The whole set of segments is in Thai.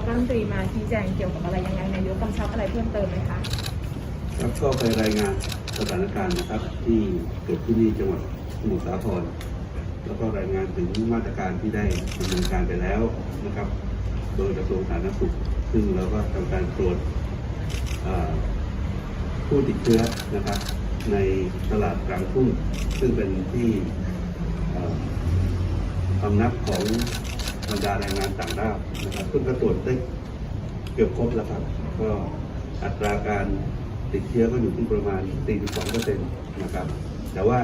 กรัฐมนตรีมาชี้แจงเกี่ยวกับอะไรยังไงนายกกำชับอะไรเพิ่มเติมไหมคะครับก็ไปรายงานสถานการณ์นะครับ ที่เกิดขึ้นที่จังหวัดสมุทรสาครแล้วก็รายงานถึงมาตรการที่ได้ดำเนินการไปแล้วนะครับ โดยกระทรวงสาธารณสุข ซึ่งเราก็ทำการตรวจผู้ติดเชื้อนะครับ ในตลาดกลางทุ่งซึ่งเป็นที่เอ่อพำนักของ บรรดาแรงงานต่างด้าวนะครับซึ่งก็ตรวจได้เกือบครบแล้วครับ ก็อัตราการติดเชื้อก็อยู่ที่ประมาณ 42%นะครับ แต่ว่า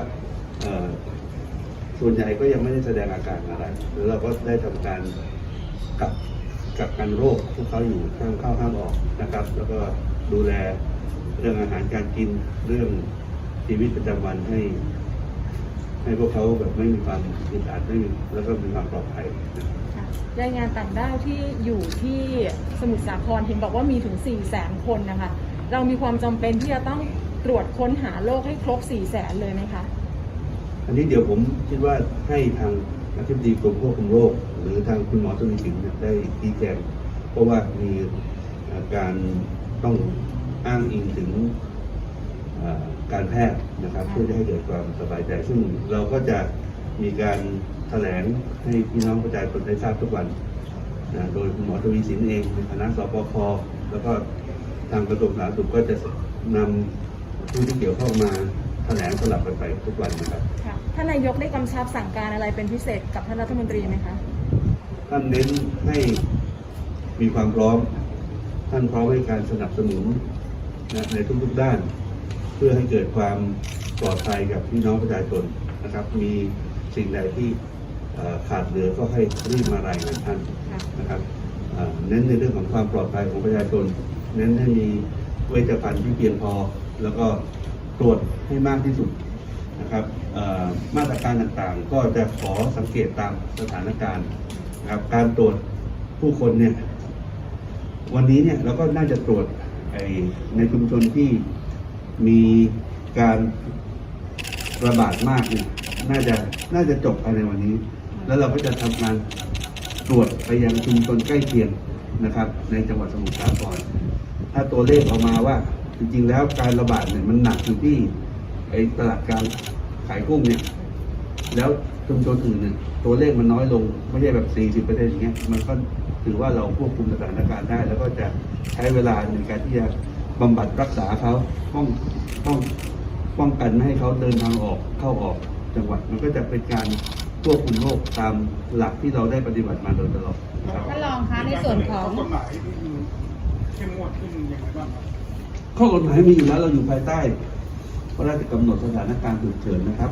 ส่วนใหญ่ก็ยังไม่ได้แสดงอาการอะไรแล้วเราก็ได้ทำการกักกักกันโรคพวกเขาอยู่ห้ามเข้าห้ามออกนะครับ แล้วก็ดูแลเรื่องอาหารการกินเรื่องชีวิตประจำวันให้ ให้พวกเขาแบบไม่มีความอึดอัดไม่มีแล้วก็มีความปลอดภัยนะครับค่ะแรงงานต่างด้าวที่อยู่ที่สมุทรสาครเห็นบอกว่ามีถึง 4 0 0แสนคนนะคะ เรามีความจำเป็นที่จะต้องตรวจค้นหาโรคให้ครบ 4 0 0แสนเลยไหมคะ อันนี้เดี๋ยวผมคิดว่าให้ทางอธิบดีกรมควบคุมโรค หรือทางคุณหมอทวีสินเนี่ยได้ชี้แจงเพราะว่ามีเอ่อการต้องอ้างอิงถึงเอ่อ การแพทย์นะครับเพื่อจะให้เกิดความสบายใจ ซึ่งเราก็จะมีการแถลงให้พี่น้องประชาชนได้ทราบทุกวันนะโดยคุณหมอทวีสินเองในฐานะสปคแล้วก็ทางกระทรวงสาธารณสุขก็จะนำผู้ที่เกี่ยวข้องมาแถลงสลับกันไปทุกวันนะครับค่ะท่านนายกได้กำชับสั่งการอะไรเป็นพิเศษกับท่านรัฐมนตรีไหมคะ ท่านเน้นให้มีความพร้อม ท่านพร้อมให้การสนับสนุนนะในทุกๆด้าน เพื่อให้เกิดความปลอดภัยกับพี่น้องประชาชนนะครับ มีสิ่งใดที่ขาดเหลือก็ให้รีบมารายงานท่านนะครับเอ่น้นในเรื่องของความปลอดภัยของประชาชน เน้นให้มีเวชภัณฑ์ที่เพียงพอ แล้วก็ตรวจให้มากที่สุดนะครับมาตรการต่างๆ ก็จะขอสังเกตตามสถานการณ์นะครับการตรวจผู้คนเนี่ยวันนี้เนี่ยเราก็น่าจะตรวจในชุมชนที่ มีการระบาดมากเนี่ยน่าจะน่าจะจบภายในวันนี้ แล้วเราก็จะทำการตรวจไปยังชุมชนใกล้เคียงนะครับ ในจังหวัดสมุทรสาครถ้าตัวเลขออกมาว่า จริงๆ แล้วการระบาดเนี่ยมันหนักอยู่ที่ไอ้ตลาดกางขายกุ้งเนี่ยแล้วชุมชนอื่นเนี่ยตัวเลขมันน้อยลงไม่ใช่แบบ 40เปอร์เซ็นต์อย่างเงี้ยมันก็ถือว่าเราควบคุมสถานการณ์ได้ แล้วก็จะใช้เวลาในการที่จะ บำบัดรักษาเขาป้องป้องป้องกันไม่ให้เขาเดินทางออกเข้าออกจังหวัด มันก็จะเป็นการควบคุมโรคตามหลักที่เราได้ปฏิบัติมาโดยตลอดนะครับท่านรองคะในส่วนของกฎหมายที่มันเข้มงวดขึ้นยังไงบ้างครับข้อกฎหมายมีอยู่แล้วเราอยู่ภายใต้พระราชกำหนดสถานการณ์ฉุกเฉินนะครับ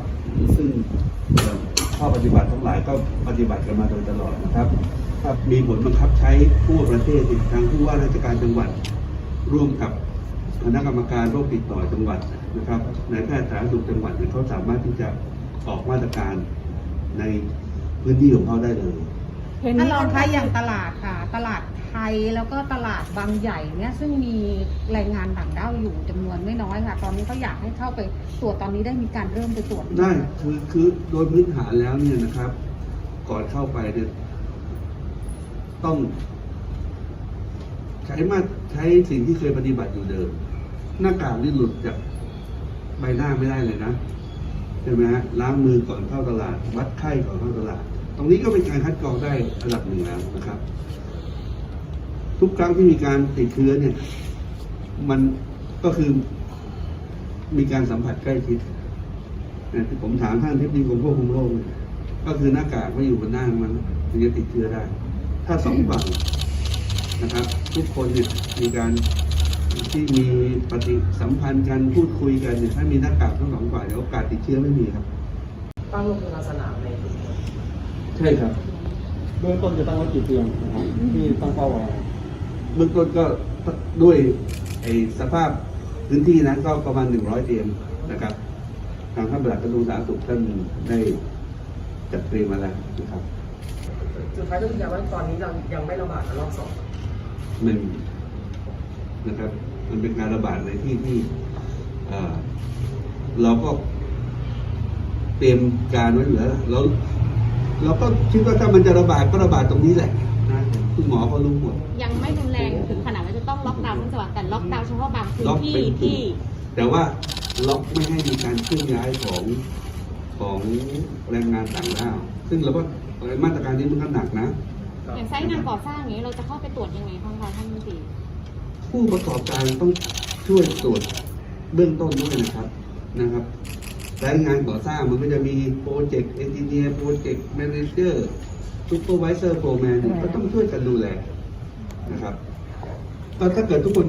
ซึ่งเอ่อข้อปฏิบัติทั้งหลายก็ปฏิบัติกันมาโดยตลอดนะครับถ้ามีผลบังคับใช้ทั่วประเทศอีกทางผู้ว่าราชการจังหวัดร่วมกับ คณะกรรมการโรคติดต่อจังหวัดนะครับในแพทย์สาธารณสุขจังหวัดเนี่ยเขาสามารถที่จะออกมาตรการในพื้นที่ของเขาได้เลย เห็นท่านรองคะอย่างตลาดค่ะ ตลาดไทยแล้วก็ตลาดบางใหญ่เนี่ยซึ่งมีแรงงานต่างด้าวอยู่จำนวนไม่น้อยค่ะ ตอนนี้ก็อยากให้เข้าไปตรวจตอนนี้ได้มีการเริ่มไปตรวจหรือยังได้คะคือคือโดยพื้นฐานแล้วเนี่ยนะครับ ก่อนเข้าไปเนี่ยต้อง ใช้มาใช้สิ่งที่เคยปฏิบัติอยู่เดิม หน้ากากนี่หลุดจากใบหน้าไม่ได้เลยนะใช่ไหมฮะล้างมือก่อนเข้าตลาด วัดไข้ก่อนเข้าตลาด ตรงนี้ก็เป็นการคัดกรองได้ระดับหนึ่งแล้วนะครับ ทุกครั้งที่มีการติดเชื้อเนี่ย มันก็คือมีการสัมผัสใกล้ชิดนะที่ผมถามท่านที่ดีกรมควบคุมโรคเนี่ยก็คือหน้ากากไม่อยู่บนหน้ามันถึงจะติดเชื้อได้ ถ้าสองฝั่งนะครับ ทุกคนเนี่ยมีการ ที่มีปฏิสัมพันธ์กันพูดคุยกันเนี่ยถ้ามีหน้ากากทั้งสองฝ่ายเนี่ยโอกาสติดเชื้อไม่มีครับ ตั้งโรงพยาบาลสนามในชุมชนใช่ครับ เบื้องต้นจะตั้งไว้กี่เตียงนะครับที่ตั้งเป้าไว้เบื้องต้นก็ด้วยไอ้สภาพพื้นที่นั้นก็ประมาณหนึ่งร้อยเตียงนะครับ ทางท่านประหลัดกระทรวงสาธารณสุขท่านได้จัดเตรียมมาแล้วนะครับสุดท้ายต้องยืนยันว่าตอนนี้เรายังไม่ระบาดระลอกสองมันนะครับ มันเป็นการระบาดในที่ที่เอ่อเราก็เตรียมการไว้อยู่แล้วล่ะแล้วเราก็คิดว่าถ้ามันจะระบาดก็ระบาดตรงนี้แหละนะคุณหมอเขารู้หมดยังไม่รุนแรงถึงขนาดว่าจะต้องล็อกดาวน์ทั้งจังหวัดแต่ล็อกดาวน์เฉพาะบางพื้นล็อกที่เป็นจุดที่ แต่ว่าล็อกไม่ให้มีการเคลื่อนย้ายของของแรงงานต่างด้าวซึ่งเราก็มาตรการนี้มันก็หนักนะอย่างไซต์งานก่อสร้างอย่างนี้เราจะเข้าไปตรวจยังไง ผู้ประกอบการต้องช่วยตรวจเบื้องต้นด้วยนะครับนะครับรายงานก่อสร้างมันก็จะมีโปรเจกต์เอนจิเนียร์โปรเจกต์แมเนเจอร์ซูเปอร์วิเซอร์โฟร์แมนก็ต้องช่วยกันดูแลนะครับก็ถ้าเกิดทุกคน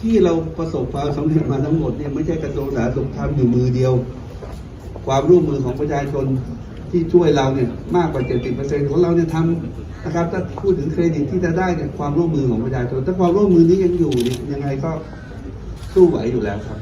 ที่เราประสบความสำเร็จมาทั้งหมดเนี่ยไม่ใช่กระทรวงสาธารณสุขทำอยู่มือเดียว ความร่วมมือของประชาชน ที่ช่วยเราเนี่ยมากกว่า 70%ของเราเนี่ยทำนะครับถ้าพูดถึงเครดิตที่จะได้เนี่ยความร่วมมือของประชาชนถ้าความร่วมมือนี้ยังอยู่เนี่ยยังไงก็สู้ไหวอยู่แล้วครับ